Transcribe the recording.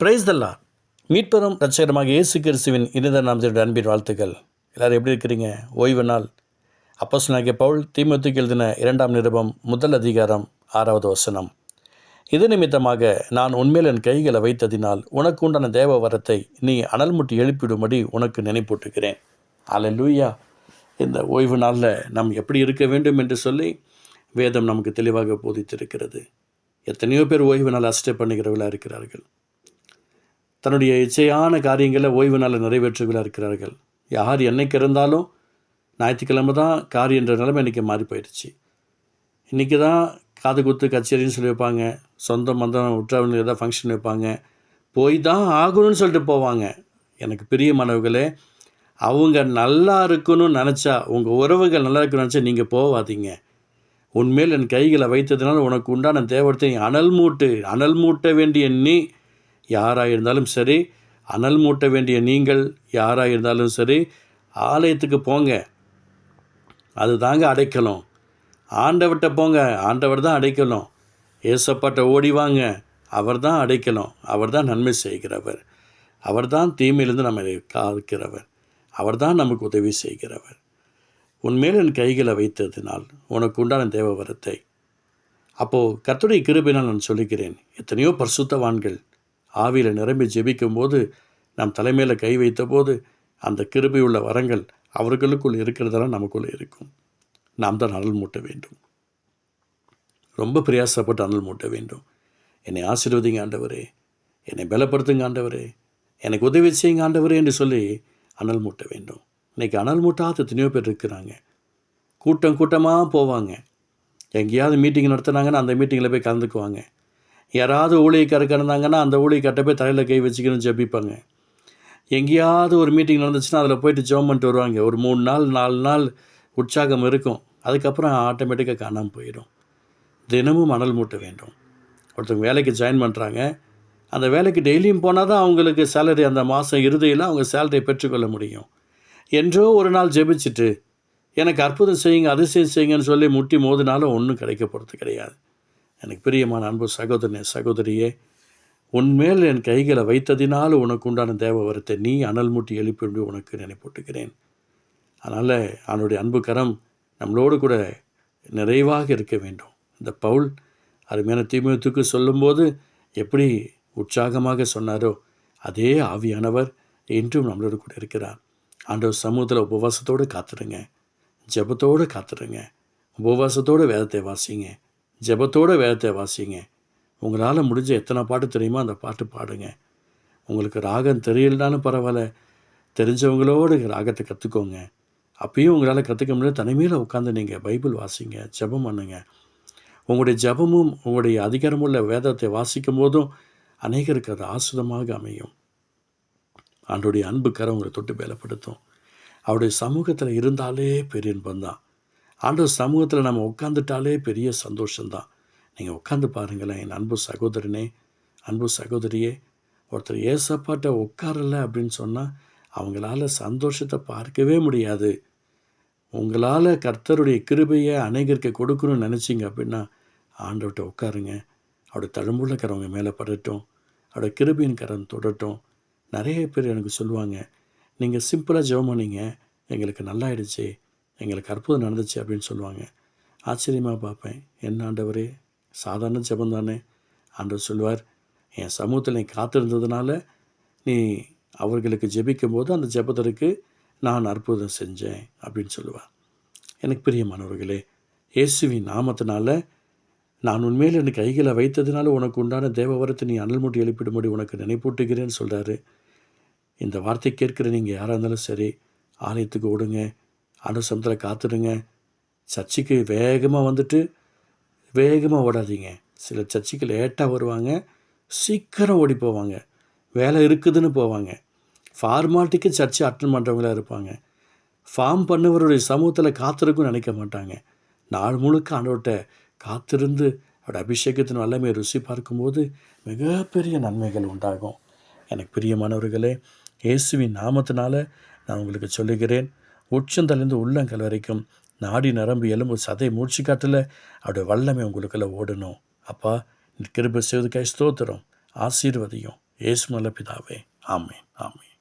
Price தல்லா மீட்பெறும் ரட்சகரமாக இயேசு கிறிஸ்துவின் இனித நாமத்தினுடைய அன்பின் வாழ்த்துக்கள். எல்லோரும் எப்படி இருக்கிறீங்க? ஓய்வு நாள். அப்போஸ்தலனாகிய பவுல் தீமத்துக்கு எழுதின இரண்டாம் நிருபம் முதல் அதிகாரம் ஆறாவது வசனம். இது நிமித்தமாக நான் உண்மையில் என் கைகளை வைத்ததினால் உனக்கு உண்டான தேவ வரத்தை நீ அனல் முட்டி எழுப்பிடும்படி உனக்கு நினைப்பூட்டுகிறேன். லூயா இந்த ஓய்வு நாளில் நாம் எப்படி இருக்க வேண்டும் என்று சொல்லி வேதம் நமக்கு தெளிவாக போதித்திருக்கிறது. எத்தனையோ பேர் ஓய்வு நாள் அசிஸ்டே பண்ணுகிறவர்களாக இருக்கிறார்கள். தன்னுடைய இச்சையான காரியங்களை ஓய்வு நாளில் நிறைவேற்றுகளாக இருக்கிறார்கள் யார் என்னைக்கு இருந்தாலும் ஞாயிற்றுக்கிழமை தான் காரியன்ற நிலைமை இன்றைக்கி மாறி போயிடுச்சு. இன்றைக்கி தான் காது குத்து கச்சேரின்னு சொல்லி வைப்பாங்க. சொந்த மந்தம் உற்றாவின் ஏதாவது ஃபங்க்ஷன் வைப்பாங்க. போய் தான் ஆகணும்னு சொல்லிட்டு போவாங்க. எனக்கு பிரியமானவர்களே அவங்க நல்லா இருக்கணும்னு நினச்சா உங்கள் உறவுகள் நல்லா இருக்கணும்னு நினச்சா நீங்கள் போவாதீங்க. உண்மையில் என் கைகளை வைத்ததுனால உனக்கு உண்டான தேவத்தை அனல் மூட்டு அனல் மூட்ட வேண்டிய நீ யாராக இருந்தாலும் சரி அனல் மூட்ட வேண்டிய நீங்கள் யாராக இருந்தாலும் சரி ஆலயத்துக்கு போங்க. அது தாங்க அடைக்கலம். ஆண்டவர்கிட்ட போங்க. ஆண்டவர் தான் அடைக்கலம். ஏசப்பாட்ட ஓடி வாங்க. அவர் தான் அடைக்கலம். அவர் தான் நன்மை செய்கிறவர். அவர் தான் தீமையிலிருந்து நம்மை காக்கிறவர். அவர் தான் நமக்கு உதவி செய்கிறவர். உன்மேல் என் கைகளை வைத்ததினால் உனக்கு உண்டான தேவ வரத்தை. அப்போது கத்துடைய கிருபினால் நான் சொல்லுகிறேன் எத்தனையோ பரிசுத்தவான்கள் ஆவியில் நிரம்பி ஜெபிக்கும் போது தலைமையில் கை வைத்தபோது அந்த கிருபை உள்ள வரங்கள் அவர்களுக்குள் இருக்கிறதெல்லாம் நமக்குள்ளே இருக்கும். நாம் தான் அனல் மூட்ட வேண்டும். ரொம்ப பிரயாசப்பட்டு அனல் மூட்ட வேண்டும். என்னை ஆசீர்வதிங்க ஆண்டவரே. என்னை பலப்படுத்துங்க ஆண்டவரே. எனக்கு உதவி செய்யுங்க ஆண்டவரே என்று சொல்லி அனல் மூட்ட வேண்டும். இன்றைக்கி அனல் மூட்டாத எத்தனையோ பேர் இருக்கிறாங்க. கூட்டம் கூட்டமாக போவாங்க. எங்கேயாவது மீட்டிங் நடத்துனாங்கன்னா அந்த மீட்டிங்கில் போய் கலந்துக்குவாங்க. யாராவது ஊழியக்காரருக்கு இருந்தாங்கன்னா அந்த ஊழியக்கார்ட்ட போய் தலையில் கை வச்சுக்கணும் ஜெபிப்பாங்க. எங்கேயாவது ஒரு மீட்டிங் நடந்துச்சுன்னா அதில் போயிட்டு ஜெபம் பண்ணிட்டு வருவாங்க. ஒரு மூணு நாள் நாலு நாள் உற்சாகம் இருக்கும். அதுக்கப்புறம் ஆட்டோமேட்டிக்காக காணாமல் போயிடும். தினமும் மணல் மூட்ட வேண்டும். ஒருத்தவங்க வேலைக்கு ஜாயின் பண்ணுறாங்க அந்த வேலைக்கு டெய்லியும் போனால் தான் அவங்களுக்கு சேலரி அந்த மாதம் இறுதியில் அவங்க சேலரியை பெற்றுக்கொள்ள முடியும். என்றோ ஒரு நாள் ஜெபிச்சுட்டு எனக்கு அற்புதம் செய்யுங்க அதிசயம் செய்யுங்கன்னு சொல்லி முட்டி மோதினாலும் ஒன்றும் கிடைக்க போகிறது கிடையாது. எனக்கு பிரியமான அன்பு சகோதரனே சகோதரியே உன்மேல் என் கைகளை வைத்ததினால் உனக்கு உண்டான தேவ வரத்தை நீ அனல் மூட்டி எழுப்பி உனக்கு நினைப்பூட்டுகிறேன். அதனால் அவனுடைய அன்பு கரம் நம்மளோடு கூட நிறைவாக இருக்க வேண்டும். இந்த பவுல் அருமையான தீமையத்துக்கு சொல்லும்போது எப்படி உற்சாகமாக சொன்னாரோ அதே ஆவியானவர் இன்றும் நம்மளோடு கூட இருக்கிறார். ஆண்டவர் சமூகத்தில் உபவாசத்தோடு காத்துடுங்க ஜெபத்தோடு காத்துடுங்க உபவாசத்தோடு வேதத்தை வாசிங்க. ஜெபத்தோடு வேதத்தை வாசிங்க. உங்களால் முடிஞ்ச எத்தனை பாட்டு தெரியுமோ அந்த பாட்டு பாடுங்க. உங்களுக்கு ராகம் தெரியலனாலும் பரவாயில்ல. தெரிஞ்சவங்களோடு ராகத்தை கற்றுக்கோங்க அப்பயும் உங்களால் கற்றுக்க முடியாது தனிமையில் உட்காந்து நீங்கள் பைபிள் வாசிங்க ஜெபம் பண்ணுங்க. உங்களுடைய ஜெபமும் உங்களுடைய அதிகாரமுள்ள வேதத்தை வாசிக்கும் போதும் அநேகருக்கு அது ஆசுதமாக அமையும். ஆண்டுடைய அன்புக்காரன் உங்களை தொட்டு பலப்படுத்தும் அவருடைய சமூகத்தில் இருந்தாலே பெரிய இன்பம்தான். ஆண்டவர் சமூகத்தில் நம்ம உட்காந்துட்டாலே பெரிய சந்தோஷம்தான். நீங்கள் உட்காந்து பாருங்களேன் என் அன்பு சகோதரனே அன்பு சகோதரியே ஒருத்தர் ஏசப்பாட்ட உட்காரல அப்படின்னு சொன்னால் அவங்களால சந்தோஷத்தை பார்க்கவே முடியாது. உங்களால் கர்த்தருடைய கிருபையை அநேகருக்கு கொடுக்கணும்னு நினச்சிங்க அப்படின்னா ஆண்டவர்கிட்ட உட்காருங்க. அவருடைய தழும்புள்ள கரவங்க மேலே படட்டும். அவருடைய கிருபியின் கரம் தொடட்டும். நிறைய பேர் எனக்கு சொல்லுவாங்க நீங்கள் சிம்பிளாக ஜெபம் பண்ணிங்க எங்களுக்கு நல்லாயிடுச்சு. எங்களுக்கு அற்புதம் நடந்துச்சு அப்படின்னு சொல்லுவாங்க. ஆச்சரியமாக பார்ப்பேன். என்ன ஆண்டவரே? சாதாரண ஜெபம் தானே? ஆண்டவர் சொல்லுவார் என் சமூகத்தில் நீ காத்திருந்ததுனால நீ அவர்களுக்கு ஜெபிக்கும் போது அந்த ஜெபத்திற்கு நான் அற்புதம் செஞ்சேன் அப்படின்னு சொல்லுவார். எனக்கு பிரியமானவர்களே இயேசுவின் நாமத்தினால நான் உண்மையில் எனக்கு கைகளை வைத்ததுனால உனக்கு உண்டான தேவவரத்தை நீ அனல் மூட்டி எழுப்பிடும்படி உனக்கு நினைப்பூட்டுகிறேன்னு சொல்கிறாரு இந்த வார்த்தை கேட்குற நீங்கள் யாராக இருந்தாலும் சரி ஆலயத்துக்கு ஓடுங்க அனுசமத்தில் காத்துடுங்க. சர்ச்சுக்கு வேகமாக வந்துட்டு வேகமாக ஓடாதீங்க. சில சர்ச்சுக்கு லேட்டாக வருவாங்க சீக்கிரம் ஓடி போவாங்க. வேலை இருக்குதுன்னு போவாங்க. ஃபார்மாலிட்டிக்கு சர்ச்சை அட்டன் பண்ணுறவங்களா இருப்பாங்க. ஃபார்ம் பண்ணவருடைய சமூகத்தில் காத்திருக்கும்னு நினைக்க மாட்டாங்க. நாள் முழுக்க ஆண்டவர்கிட்ட காத்திருந்து அவருடைய அபிஷேகத்தின் வல்லமை ருசி பார்க்கும்போது மிகப்பெரிய நன்மைகள் உண்டாகும். எனக்கு பிரியமானவர்களே இயேசுவின் நாமத்தினால நான் உங்களுக்கு சொல்லுகிறேன். உச்சந்தலேருந்து உள்ளங்கல் வரைக்கும் நாடி நரம்பு எலும்பு சதை மூச்சு காட்டில் அவருடைய வல்லமை உங்களுக்குள்ளே ஓடணும். அப்பா கிருப செய்வதுக்காய் ஸ்தோத்திரம். ஆசீர்வதியும். ஏசுமல பிதாவே. ஆமேன் ஆமேன்.